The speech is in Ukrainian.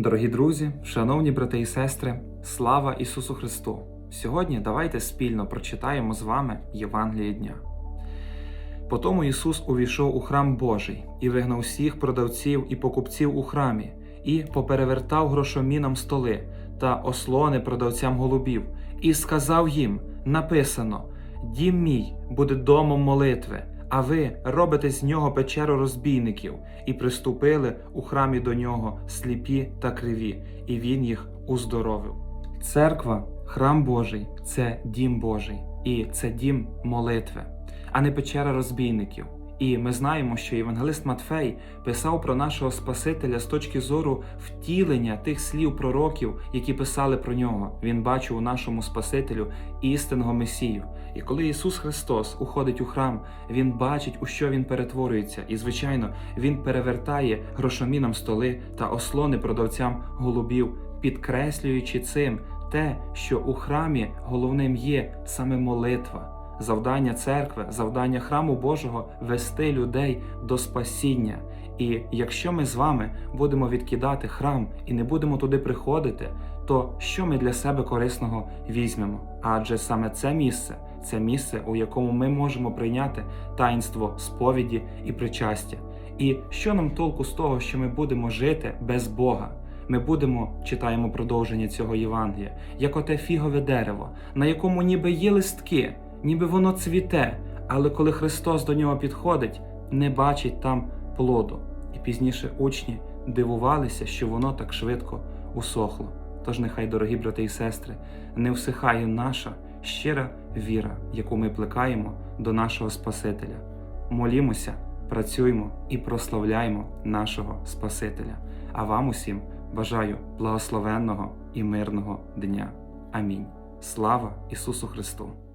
Дорогі друзі, шановні брати і сестри, слава Ісусу Христу! Сьогодні давайте спільно прочитаємо з вами Євангеліє дня. Потому Ісус увійшов у храм Божий і вигнав всіх продавців і покупців у храмі, і поперевертав грошомінам столи та ослони продавцям голубів, і сказав їм: Написано: Дім мій буде домом молитви, а ви робите з нього печеру розбійників, і приступили у храмі до нього сліпі та криві, і він їх уздоровив. Церква, храм Божий це дім Божий, і це дім молитви, а не печера розбійників. І ми знаємо, що євангелист Матфей писав про нашого Спасителя з точки зору втілення тих слів пророків, які писали про нього. Він бачив у нашому Спасителю істинного Месію. І коли Ісус Христос уходить у храм, Він бачить, у що Він перетворюється, і, звичайно, Він перевертає грошомінам столи та ослони продавцям голубів, підкреслюючи цим те, що у храмі головним є саме молитва. Завдання церкви, завдання храму Божого вести людей до спасіння. І якщо ми з вами будемо відкидати храм і не будемо туди приходити, то що ми для себе корисного візьмемо? Адже саме це місце це місце, у якому ми можемо прийняти таїнство сповіді і причастя. І що нам толку з того, що ми будемо жити без Бога? Ми будемо, читаємо продовження цього Євангелія, як оте фігове дерево, на якому ніби є листки, ніби воно цвіте, але коли Христос до нього підходить, не бачить там плоду. І пізніше учні дивувалися, що воно так швидко усохло. Тож нехай, дорогі брати і сестри, не всихає наша щира віра, яку ми плекаємо до нашого Спасителя. Молімося, працюємо і прославляємо нашого Спасителя. А вам усім бажаю благословенного і мирного дня. Амінь. Слава Ісусу Христу!